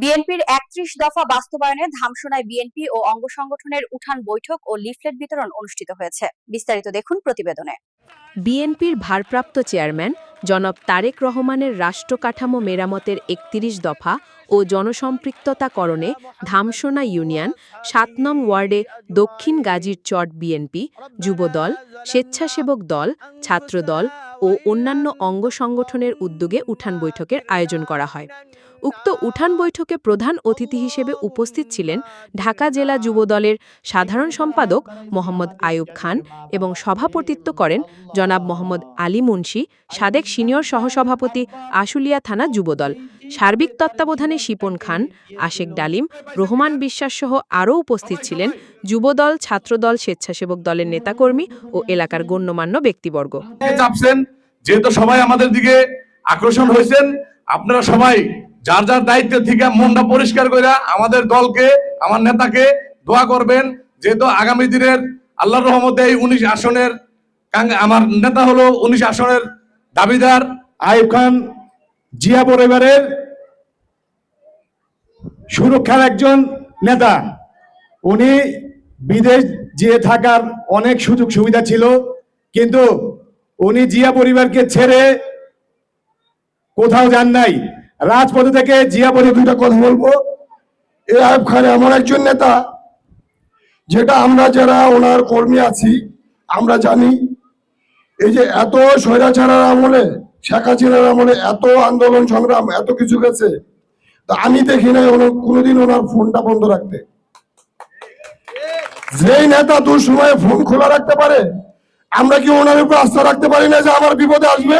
বিএনপির একত্রিশ দফা বাস্তবায়নে ধামসোনায় বিএনপি ও অঙ্গ সংগঠনের উঠান বৈঠক ও লিফলেট বিতরণ অনুষ্ঠিত হয়েছে। বিস্তারিত দেখুন প্রতিবেদনে। বিএনপির ভারপ্রাপ্ত চেয়ারম্যান জনাব তারেক রহমানের রাষ্ট্র কাঠামো মেরামতের একত্রিশ দফা ও জনসম্পৃক্ততাকরণে ধামসোনা ইউনিয়ন, সাত নং ওয়ার্ডে দক্ষিণ গাজীর চট বিএনপি, যুবদল, স্বেচ্ছাসেবক দল, ছাত্রদল ও অন্যান্য অঙ্গ সংগঠনের উদ্যোগে উঠান বৈঠকের আয়োজন করা হয়। উক্ত উঠান বৈঠকে প্রধান অতিথি হিসেবে উপস্থিত ছিলেন ঢাকা জেলা যুবদলের সাধারণ সম্পাদক মোহাম্মদ আয়ুব খান এবং সভাপতিত্ব করেন জনাব মোহাম্মদ আলী মুন্সি, সাদেক সিনিয়র সহসভাপতি আশুলিয়া থানা যুবদল, সার্বিক তত্ত্বাবধানে শিপন খান, আশেক ডালিম, রহমান বিশ্বাসসহ আরও উপস্থিত ছিলেন যুবদল, ছাত্রদল, স্বেচ্ছাসেবক দলের নেতাকর্মী ও এলাকার গণ্যমান্য ব্যক্তিবর্গ। যেহেতু সবাই আমাদের দিকে আকর্ষণ হয়েছেন, আপনারা সবাই যার যার দায়িত্ব থেকে মনটা পরিষ্কার করে আমাদের দলকে, আমার নেতাকে দোয়া করবেন। যেহেতু আগামী দিনের আল্লাহর রহমতে এই উনিশ আসনের আমার নেতা হলো উনিশ আসনের দাবিদার আইব খান জিয়া পরিবারের সুরক্ষার একজন নেতা। উনি বিদেশ যেয়ে থাকার অনেক সুযোগ সুবিধা ছিল, কিন্তু উনি জিয়া পরিবারকে ছেড়ে কোথাও যান নাই। রাজপথে থেকে জিয়া পরিবার দুইটা কথা বলব। এ আয়ব খান এমন একজন নেতা, যেটা আমরা যারা ওনার কর্মী আছি, আমরা জানি, এই যে এত স্বৈরাচারের আমলে, শেখ হাসিনার আমলে এত আন্দোলন সংগ্রাম, এত কিছু গেছে, তা আমি দেখি নাই ওনার, কোনোদিন ওনার ফোনটা বন্ধ রাখতে। যেই নেতা দু সময় ফোন খোলা রাখতে পারে, আমরা কি ওনার উপর আস্থা রাখতে পারি না যে আমার বিপদে আসবে?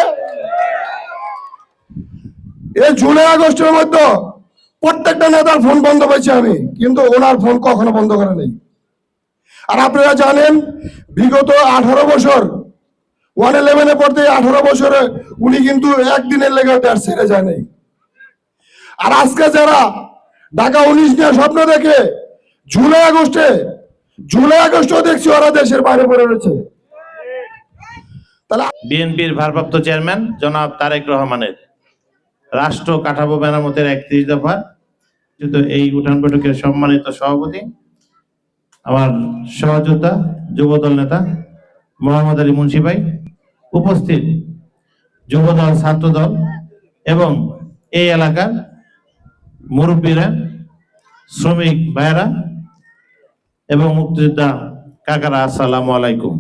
এই জুলাই আগস্টের মধ্যে প্রত্যেকটা নেতার ফোন বন্ধ পেয়েছি আমি, কিন্তু ওনার ফোন কখনো বন্ধ করে নেই। আর আপনারা জানেন, বিগত আঠারো বছর, ওয়ান ইলেভেনে পড়তে আঠারো বছরে উনি কিন্তু একদিনের লেগে দেড় ছেড়ে যায় নাই আর আজকে যারা ঢাকা উনিশ নিয়ে স্বপ্ন দেখে জুলাই আগস্টে জুলাই আগস্টও দেখছি ওরা দেশের বাইরে পড়ে রয়েছে। বিএনপির ভারপ্রাপ্ত চেয়ারম্যান জনাব তারেক রহমানের। রাষ্ট্র কাঠামো মেরামতের একত্রিশ দফা কিন্তু এই উঠান বৈঠকের সম্মানিত সভাপতি, আমার সহযোদ্ধা, যুবদল নেতা মোহাম্মদ আলী মুন্সি ভাই, উপস্থিত যুবদল ছাত্রদল এবং এই এলাকার মুরব্বীরা, শ্রমিক ভাইয়েরা এবং মুক্তিযোদ্ধা কাকারা, আসসালামু আলাইকুম।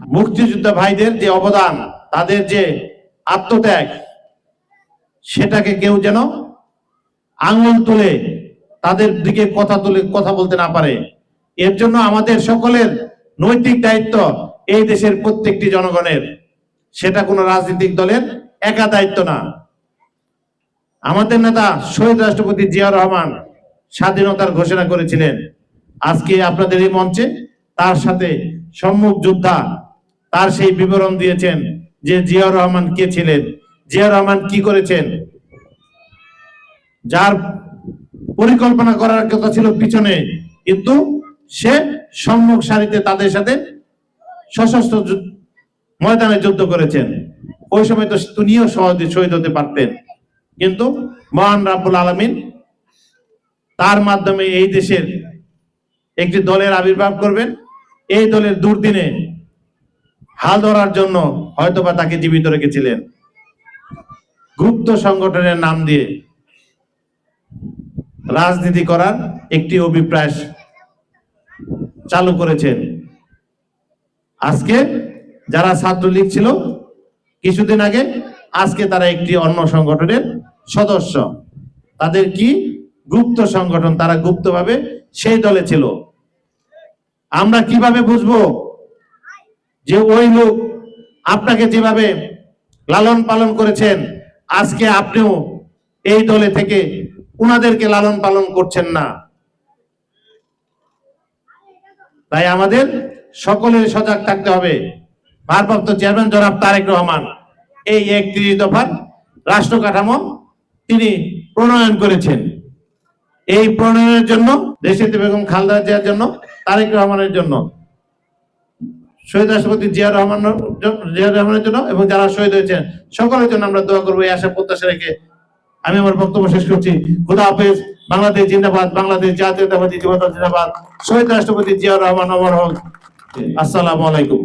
মুক্তিযোদ্ধা ভাইদের যে অবদান তাদের যে আত্মত্যাগ, সেটাকে কেউ যেন আঙুল তুলে তাদের দিকে কথা তুলে কথা বলতে না পারে। এর জন্য আমাদের সকলের নৈতিক দায়িত্ব এই দেশের প্রত্যেকটি জনগণের। সেটা কোনো রাজনৈতিক দলের একা দায়িত্ব না। আমাদের নেতা শহীদ রাষ্ট্রপতি জিয়া রহমান স্বাধীনতার ঘোষণা করেছিলেন। আজকে আপনাদের এই মঞ্চে তার সাথে সম্মুখ যোদ্ধা তার সেই বিবরণ দিয়েছেন যে জিয়াউর রহমান কে ছিলেন? জিয়াউর রহমান কি করেছেন? যার পরিকল্পনা করার কথা ছিল পিছনে, কিন্তু সে সম্মুখ সারিতে তাদের সাথে সশস্ত্র ময়দানে যুদ্ধ করেছেন। ওই সময় তো তিনিও সহজে, শহীদ হতে পারতেন। কিন্তু মহান রাব্বুল আলমিন তার মাধ্যমে এই দেশের একটি দলের আবির্ভাব করবেন। এই দলের দুর্দিনে হাল ধরার জন্য হয়তোবা তাকে জীবিত রেখেছিলেন। গুপ্ত সংগঠনের নাম দিয়ে রাজনীতি করার একটি অভিপ্রায় চালু করেছেন। আজকে যারা ছাত্রলীগ ছিল, কিছুদিন আগে আজকে তারা একটি অন্য সংগঠনের সদস্য। তাদের কি গুপ্ত সংগঠন, তারা গুপ্তভাবে সেই দলে ছিল। আমরা কীভাবে বুঝব? যে ওই লোক আপনাকে যেভাবে লালন পালন করেছেন, আজকে আপনিও এই দলে থেকে উনাদেরকে লালন পালন করছেন না। তাই আমাদের সকলের সজাগ থাকতে হবে। ভারপ্রাপ্ত চেয়ারম্যান জনাব তারেক রহমান এই একত্রিশ দফার রাষ্ট্র কাঠামো তিনি প্রণয়ন করেছেন। এই প্রণয়নের জন্য দেশে বেগম খালদা জিয়ার জন্য, তারেক রহমানের জন্য শহীদ রাষ্ট্রপতি জিয়া রহমান জিয়া রহমানের জন্য এবং যারা শহীদ হয়েছেন, সকলের জন্য আমরা দোয়া করব, এই আশা প্রত্যাশা রেখে আমি আমার বক্তব্য শেষ করছি। খুদা হাফেজ, বাংলাদেশ জিন্দাবাদ, বাংলাদেশ জাতীয়তাবাদী জিন্দাবাদ। শহীদ রাষ্ট্রপতি জিয়া রহমান, অমর হক। আসসালামু আলাইকুম।